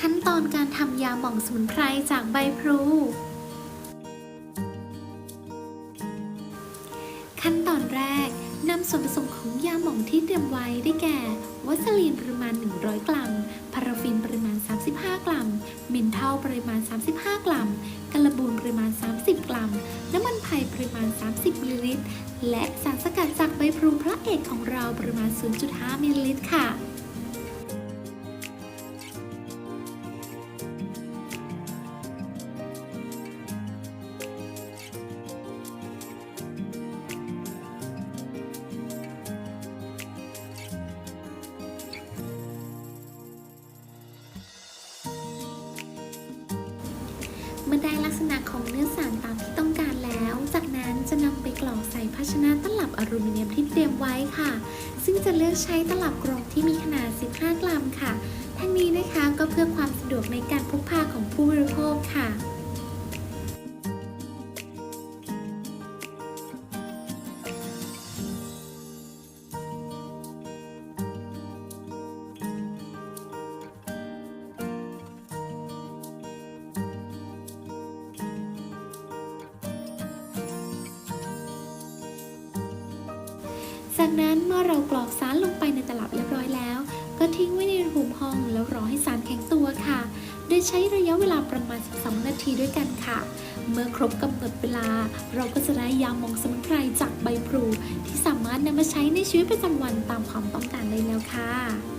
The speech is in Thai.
ขั้นตอนการทำยาหม่องสมุนไพรจากใบพลู ขั้นตอนแรกนำส่วนผสมของยาหม่องที่เตรียมไว้ได้แก่ วัสลีนปริมาณ 100 กรัม พาราฟินปริมาณ 35 กรัม มินเทลปริมาณ 35 กรัมกระบูนปริมาณ 30 กรัม น้ำมันไผ่ปริมาณ 30 มิลลิลิตร และสารสกัดจากใบพลูพระเอกของเราปริมาณ 0.5 มิลลิลิตรค่ะ เมื่อได้ลักษณะของเนื้อสารตามที่ต้องการแล้ว จากนั้นจะนำไปกรอกใส่ภาชนะตลับอลูมิเนียมที่เตรียมไว้ค่ะ ซึ่งจะเลือกใช้ตลับกรองที่มีขนาด 15 กรัมค่ะ ทั้งนี้นะคะก็เพื่อความสะดวกในการพกพาของผู้บริโภคค่ะ จากนั้นเมื่อเรากรอกสารลงไปในตลับเรียบร้อยแล้ว ก็ทิ้งไว้ในรูมห้องแล้วรอให้สารแข็งตัวค่ะ โดยใช้ระยะเวลาประมาณ 12 นาทีด้วยกันค่ะ เมื่อครบกำหนดเวลา เราก็จะได้ยามองสมุนไพรจากใบพลูที่สามารถนำมาใช้ในชีวิตประจำวันตามความต้องการได้แล้วค่ะ